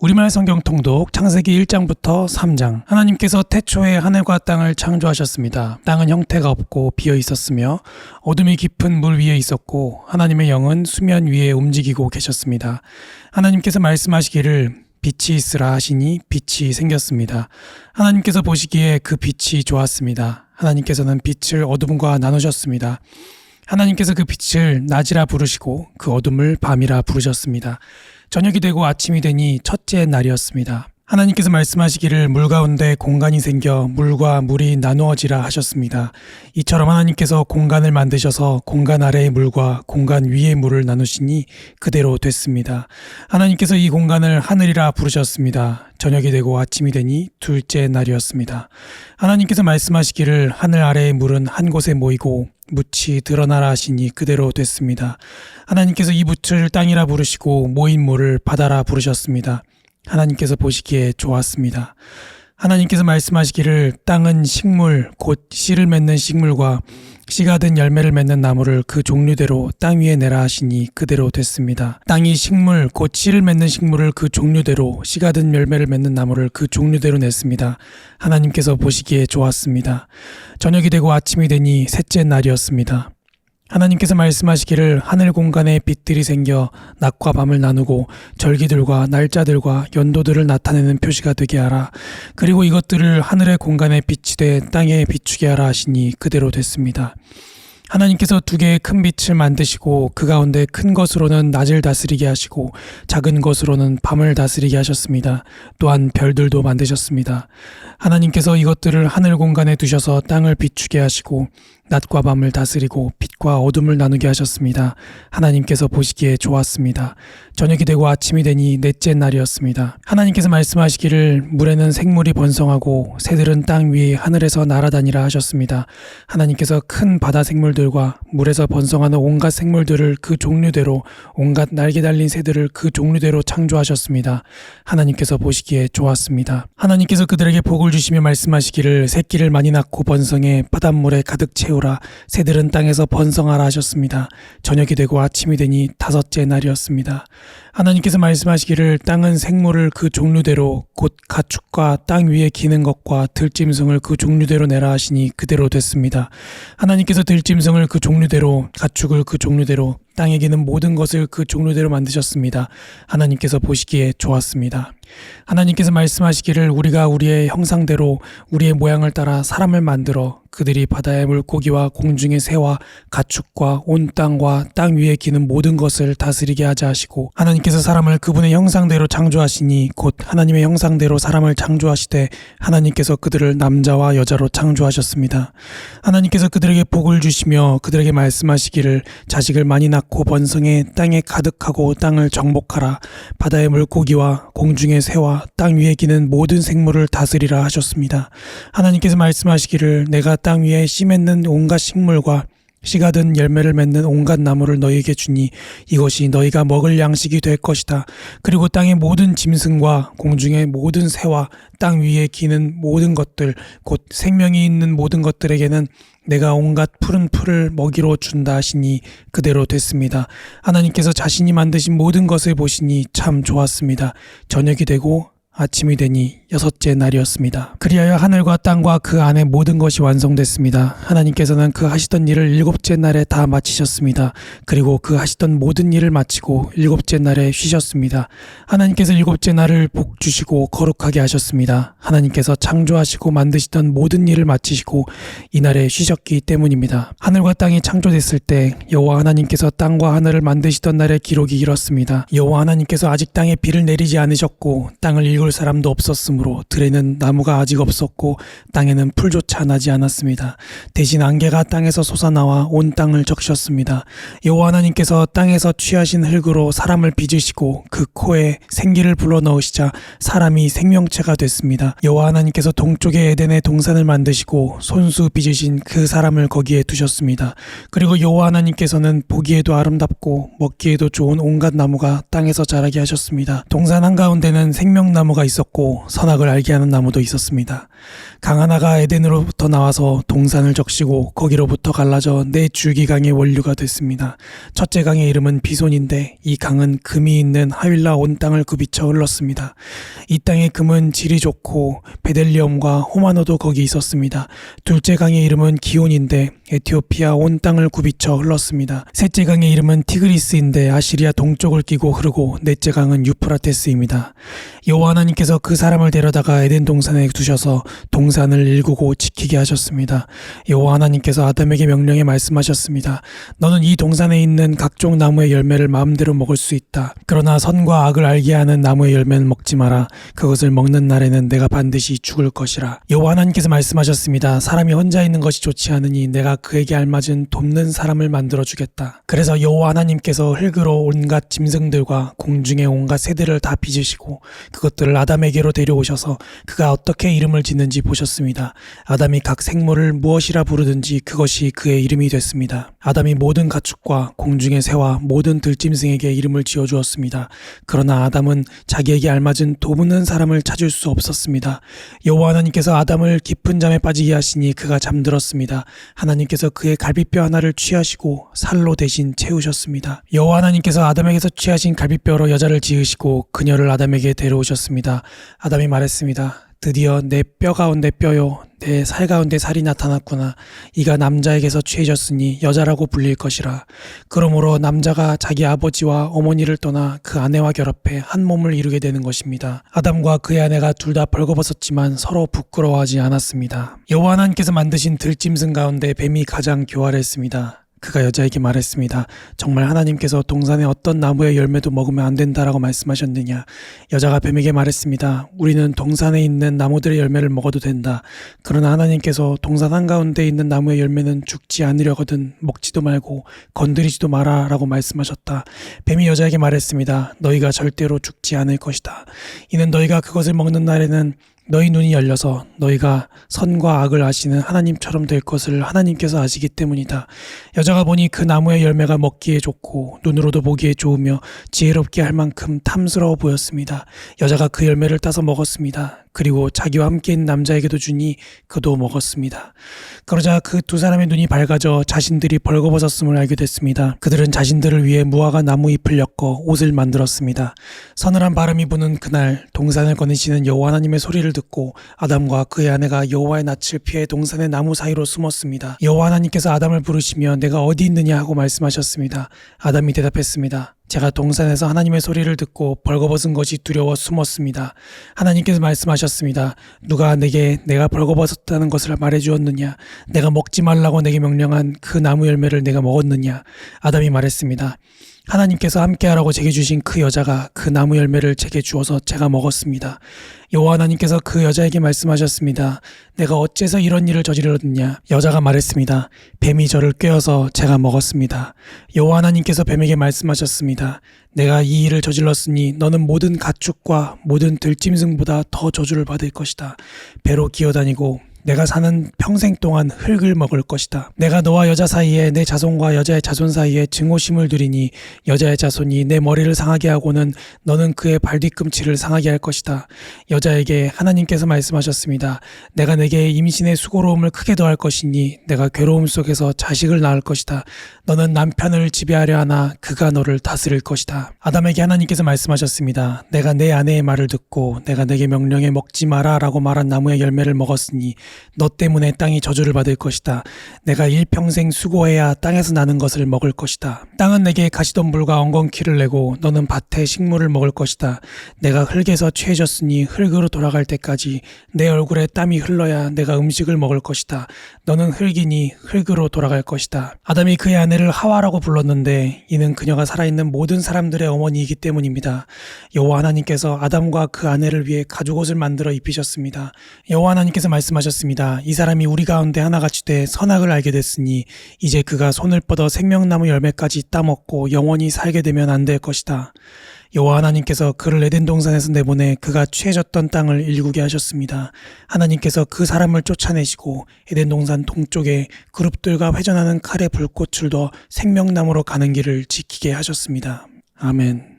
우리말 성경 통독 창세기 1장부터 3장 하나님께서 태초에 하늘과 땅을 창조하셨습니다. 땅은 형태가 없고 비어 있었으며 어둠이 깊은 물 위에 있었고 하나님의 영은 수면 위에 움직이고 계셨습니다. 하나님께서 말씀하시기를 빛이 있으라 하시니 빛이 생겼습니다. 하나님께서 보시기에 그 빛이 좋았습니다. 하나님께서는 빛을 어둠과 나누셨습니다. 하나님께서 그 빛을 낮이라 부르시고 그 어둠을 밤이라 부르셨습니다. 저녁이 되고 아침이 되니 첫째 날이었습니다. 하나님께서 말씀하시기를 물 가운데 공간이 생겨 물과 물이 나누어지라 하셨습니다. 이처럼 하나님께서 공간을 만드셔서 공간 아래의 물과 공간 위의 물을 나누시니 그대로 됐습니다. 하나님께서 이 공간을 하늘이라 부르셨습니다. 저녁이 되고 아침이 되니 둘째 날이었습니다. 하나님께서 말씀하시기를 하늘 아래의 물은 한 곳에 모이고 묻이 드러나라 하시니 그대로 됐습니다. 하나님께서 이 묻을 땅이라 부르시고 모인 물을 바다라 부르셨습니다. 하나님께서 보시기에 좋았습니다. 하나님께서 말씀하시기를 땅은 식물 곧 씨를 맺는 식물과 씨가 든 열매를 맺는 나무를 그 종류대로 땅 위에 내라 하시니 그대로 됐습니다. 땅이 식물 곧 씨를 맺는 식물을 그 종류대로 씨가 든 열매를 맺는 나무를 그 종류대로 냈습니다. 하나님께서 보시기에 좋았습니다. 저녁이 되고 아침이 되니 셋째 날이었습니다. 하나님께서 말씀하시기를 하늘 공간에 빛들이 생겨 낮과 밤을 나누고 절기들과 날짜들과 연도들을 나타내는 표시가 되게 하라. 그리고 이것들을 하늘의 공간에 빛이 돼 땅에 비추게 하라 하시니 그대로 됐습니다. 하나님께서 두 개의 큰 빛을 만드시고 그 가운데 큰 것으로는 낮을 다스리게 하시고 작은 것으로는 밤을 다스리게 하셨습니다. 또한 별들도 만드셨습니다. 하나님께서 이것들을 하늘 공간에 두셔서 땅을 비추게 하시고 낮과 밤을 다스리고 빛과 어둠을 나누게 하셨습니다. 하나님께서 보시기에 좋았습니다. 저녁이 되고 아침이 되니 넷째 날이었습니다. 하나님께서 말씀하시기를 물에는 생물이 번성하고 새들은 땅 위에 하늘에서 날아다니라 하셨습니다. 하나님께서 큰 바다 생물들과 물에서 번성하는 온갖 생물들을 그 종류대로 온갖 날개 달린 새들을 그 종류대로 창조하셨습니다. 하나님께서 보시기에 좋았습니다. 하나님께서 그들에게 복을 주시며 말씀하시기를 새끼를 많이 낳고 번성해 바닷물에 가득 채우 라 새들은 땅에서 번성하라 하셨습니다. 저녁이 되고 아침이 되니 다섯째 날이었습니다. 하나님께서 말씀하시기를 땅은 생물을 그 종류대로 곧 가축과 땅 위에 기는 것과 들짐승을 그 종류대로 내라 하시니 그대로 됐습니다. 하나님께서 들짐승을 그 종류대로 가축을 그 종류대로 땅에 기는 모든 것을 그 종류대로 만드셨습니다. 하나님께서 보시기에 좋았습니다. 하나님께서 말씀하시기를 우리가 우리의 형상대로 우리의 모양을 따라 사람을 만들어 그들이 바다의 물고기와 공중의 새와 가축과 온 땅과 땅 위에 기는 모든 것을 다스리게 하자 하시고 하나님께서 사람을 그분의 형상대로 창조하시니 곧 하나님의 형상대로 사람을 창조하시되 하나님께서 그들을 남자와 여자로 창조하셨습니다. 하나님께서 그들에게 복을 주시며 그들에게 말씀하시기를 자식을 많이 낳고 번성해 땅에 가득하고 땅을 정복하라 바다의 물고기와 공중의 새와 땅 위에 기는 모든 생물을 다스리라 하셨습니다. 하나님께서 말씀하시기를 내가 땅 위에 씨 맺는 온갖 식물과 씨가 든 열매를 맺는 온갖 나무를 너희에게 주니 이것이 너희가 먹을 양식이 될 것이다. 그리고 땅의 모든 짐승과 공중의 모든 새와 땅 위에 기는 모든 것들 곧 생명이 있는 모든 것들에게는 내가 온갖 푸른 풀을 먹이로 준다 하시니 그대로 됐습니다. 하나님께서 자신이 만드신 모든 것을 보시니 참 좋았습니다. 저녁이 되고 아침이 되니 여섯째 날이었습니다. 그리하여 하늘과 땅과 그 안에 모든 것이 완성됐습니다. 하나님께서는 그 하시던 일을 일곱째 날에 다 마치셨습니다. 그리고 그 하시던 모든 일을 마치고 일곱째 날에 쉬셨습니다. 하나님께서 일곱째 날을 복 주시고 거룩하게 하셨습니다. 하나님께서 창조하시고 만드시던 모든 일을 마치시고 이날에 쉬셨기 때문입니다. 하늘과 땅이 창조됐을 때 여호와 하나님께서 땅과 하늘을 만드시던 날의 기록이 이렇습니다. 여호와 하나님께서 아직 땅에 비를 내리지 않으셨고 땅을 읽을 사람도 없었으므로 들에는 나무가 아직 없었고 땅에는 풀조차 나지 않았습니다. 대신 안개가 땅에서 솟아나와 온 땅을 적셨습니다. 여호와 하나님께서 땅에서 취하신 흙으로 사람을 빚으시고 그 코에 생기를 불어넣으시자 사람이 생명체가 됐습니다. 여호와 하나님께서 동쪽의 에덴의 동산을 만드시고 손수 빚으신 그 사람을 거기에 두셨습니다. 그리고 여호와 하나님께서는 보기에도 아름답고 먹기에도 좋은 온갖 나무가 땅에서 자라게 하셨습니다. 동산 한가운데는 생명나무가 나무가 있었고 선악을 알게 하는 나무도 있었습니다. 강 하나가 에덴으로부터 나와서 동산을 적시고 거기로부터 갈라져 네 줄기강의 원류가 됐습니다. 첫째 강의 이름은 비손인데 이 강은 금이 있는 하윌라 온 땅을 굽이쳐 흘렀습니다. 이 땅의 금은 질이 좋고 베델리엄과 호마노도 거기 있었습니다. 둘째 강의 이름은 기온인데 에티오피아 온 땅을 굽이쳐 흘렀습니다. 셋째 강의 이름은 티그리스인데 아시리아 동쪽을 끼고 흐르고 넷째 강은 유프라테스입니다. 여호와 하나님께서 그 사람을 데려다가 에덴 동산에 두셔서 동산을 일구고 지키게 하셨습니다. 여호와 하나님께서 아담에게 명령해 말씀하셨습니다. 너는 이 동산에 있는 각종 나무의 열매를 마음대로 먹을 수 있다. 그러나 선과 악을 알게 하는 나무의 열매는 먹지 마라. 그것을 먹는 날에는 내가 반드시 죽을 것이라. 여호와 하나님께서 말씀하셨습니다. 사람이 혼자 있는 것이 좋지 않으니 내가 그에게 알맞은 돕는 사람을 만들어 주겠다. 그래서 여호와 하나님께서 흙으로 온갖 짐승들과 공중의 온갖 새들을 다 빚으시고 그것들을 아담에게로 데려오셔서 그가 어떻게 이름을 짓는지 보셨습니다. 아담이 각 생물을 무엇이라 부르든지 그것이 그의 이름이 됐습니다. 아담이 모든 가축과 공중의 새와 모든 들짐승에게 이름을 지어 주었습니다. 그러나 아담은 자기에게 알맞은 돕는 사람을 찾을 수 없었습니다. 여호와 하나님께서 아담을 깊은 잠에 빠지게 하시니 그가 잠들었습니다. 하나님께서 그의 갈비뼈 하나를 취하시고 살로 대신 채우셨습니다. 여호와 하나님께서 아담에게서 취하신 갈비뼈로 여자를 지으시고 그녀를 아담에게 데려오셨습니다. 아담이 말했습니다. 드디어 내 뼈 가운데 뼈요. 내 살 가운데 살이 나타났구나. 이가 남자에게서 취해졌으니 여자라고 불릴 것이라. 그러므로 남자가 자기 아버지와 어머니를 떠나 그 아내와 결합해 한 몸을 이루게 되는 것입니다. 아담과 그의 아내가 둘 다 벌거벗었지만 서로 부끄러워하지 않았습니다. 여호와 하나님께서 만드신 들짐승 가운데 뱀이 가장 교활했습니다 그가 여자에게 말했습니다. 정말 하나님께서 동산의 어떤 나무의 열매도 먹으면 안 된다라고 말씀하셨느냐? 여자가 뱀에게 말했습니다. 우리는 동산에 있는 나무들의 열매를 먹어도 된다. 그러나 하나님께서 동산 한가운데 있는 나무의 열매는 죽지 않으려거든 먹지도 말고 건드리지도 마라 라고 말씀하셨다. 뱀이 여자에게 말했습니다. 너희가 절대로 죽지 않을 것이다. 이는 너희가 그것을 먹는 날에는 너희 눈이 열려서 너희가 선과 악을 아시는 하나님처럼 될 것을 하나님께서 아시기 때문이다. 여자가 보니 그 나무의 열매가 먹기에 좋고 눈으로도 보기에 좋으며 지혜롭게 할 만큼 탐스러워 보였습니다. 여자가 그 열매를 따서 먹었습니다. 그리고 자기와 함께 있는 남자에게도 주니 그도 먹었습니다. 그러자 그 두 사람의 눈이 밝아져 자신들이 벌거벗었음을 알게 됐습니다. 그들은 자신들을 위해 무화과 나무 잎을 엮어 옷을 만들었습니다. 서늘한 바람이 부는 그날 동산을 거니시는 여호와 하나님의 소리를 듣고 아담과 그의 아내가 여호와의 낯을 피해 동산의 나무 사이로 숨었습니다. 여호와 하나님께서 아담을 부르시며 내가 어디 있느냐 하고 말씀하셨습니다. 아담이 대답했습니다. 제가 동산에서 하나님의 소리를 듣고 벌거벗은 것이 두려워 숨었습니다. 하나님께서 말씀하셨습니다. 누가 내게 내가 벌거벗었다는 것을 말해 주었느냐? 내가 먹지 말라고 내게 명령한 그 나무 열매를 내가 먹었느냐? 아담이 말했습니다. 하나님께서 함께하라고 제게 주신 그 여자가 그 나무 열매를 제게 주어서 제가 먹었습니다. 여호와 하나님께서 그 여자에게 말씀하셨습니다. 내가 어째서 이런 일을 저지르느냐? 여자가 말했습니다. 뱀이 저를 꿰어서 제가 먹었습니다. 여호와 하나님께서 뱀에게 말씀하셨습니다. 내가 이 일을 저질렀으니 너는 모든 가축과 모든 들짐승보다 더 저주를 받을 것이다. 배로 기어다니고 내가 사는 평생 동안 흙을 먹을 것이다. 내가 너와 여자 사이에 내 자손과 여자의 자손 사이에 증오심을 두리니 여자의 자손이 내 머리를 상하게 하고는 너는 그의 발 뒤꿈치를 상하게 할 것이다. 여자에게 하나님께서 말씀하셨습니다. 내가 내게 임신의 수고로움을 크게 더할 것이니 내가 괴로움 속에서 자식을 낳을 것이다. 너는 남편을 지배하려 하나 그가 너를 다스릴 것이다. 아담에게 하나님께서 말씀하셨습니다. 내가 내 아내의 말을 듣고 내가 내게 명령해 먹지 마라 라고 말한 나무의 열매를 먹었으니 너 때문에 땅이 저주를 받을 것이다. 내가 일평생 수고해야 땅에서 나는 것을 먹을 것이다. 땅은 내게 가시덤불과 엉겅퀴를 내고 너는 밭에 식물을 먹을 것이다. 내가 흙에서 취해졌으니 흙으로 돌아갈 때까지 내 얼굴에 땀이 흘러야 내가 음식을 먹을 것이다. 너는 흙이니 흙으로 돌아갈 것이다. 아담이 그의 아내를 하와라고 불렀는데 이는 그녀가 살아있는 모든 사람들의 어머니이기 때문입니다. 여호와 하나님께서 아담과 그 아내를 위해 가죽옷을 만들어 입히셨습니다. 여호와 하나님께서 말씀하셨습니다. 이 사람이 우리 가운데 하나같이 돼 선악을 알게 됐으니 이제 그가 손을 뻗어 생명나무 열매까지 따먹고 영원히 살게 되면 안 될 것이다. 여호와 하나님께서 그를 에덴 동산에서 내보내 그가 취해졌던 땅을 일구게 하셨습니다. 하나님께서 그 사람을 쫓아내시고 에덴 동산 동쪽에 그룹들과 회전하는 칼의 불꽃을 둬 생명나무로 가는 길을 지키게 하셨습니다. 아멘.